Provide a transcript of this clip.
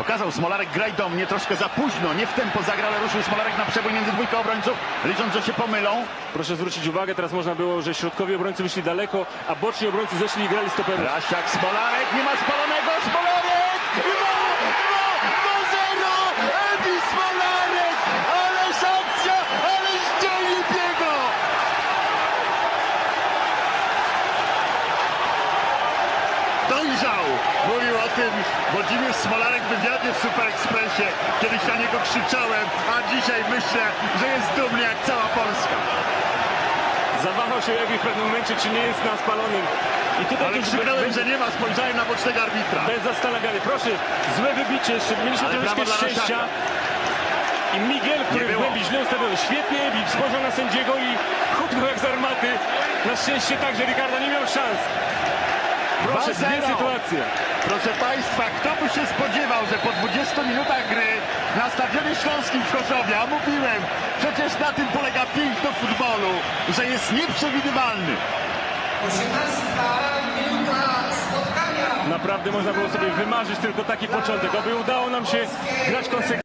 Pokazał Smolarek, graj do mnie, troszkę za późno, nie w tempo zagrał, ale ruszył Smolarek na przebój między dwójką obrońców, licząc, że się pomylą. Proszę zwrócić uwagę, teraz można było, że środkowi obrońcy wyszli daleko, a boczni obrońcy zeszli i grali stoperów. Rasiak, Smolarek, nie ma spalonego, Smolarek! Mówił o tym Włodzimierz Smolarek w wywiadzie w Super Expressie. Kiedyś na niego krzyczałem, a dzisiaj myślę, że jest dumny jak cała Polska. Zawahał się jakby w pewnym momencie, czy nie jest na spalonym. I tutaj Ale krzyknąłem, bez, że nie ma, spojrzałem na bocznego arbitra. bez zastanawiania. Proszę, złe wybicie, mieliśmy dla szczęścia. I Miguel, który w głębi źle ustawiony, świetnie i spojrzał na sędziego i huknął jak z armaty. Na szczęście także Ricardo nie miał szans. Proszę, 2-0. dwie sytuacje. Proszę Państwa, kto by się spodziewał, że po 20 minutach gry na Stadionie Śląskim w Chorzowie, a mówiłem, przecież na tym polega piękno futbolu, że jest nieprzewidywalny. 18 minuta spotkania. Naprawdę można było sobie wymarzyć tylko taki początek. Oby udało nam się grać konsekwentnie.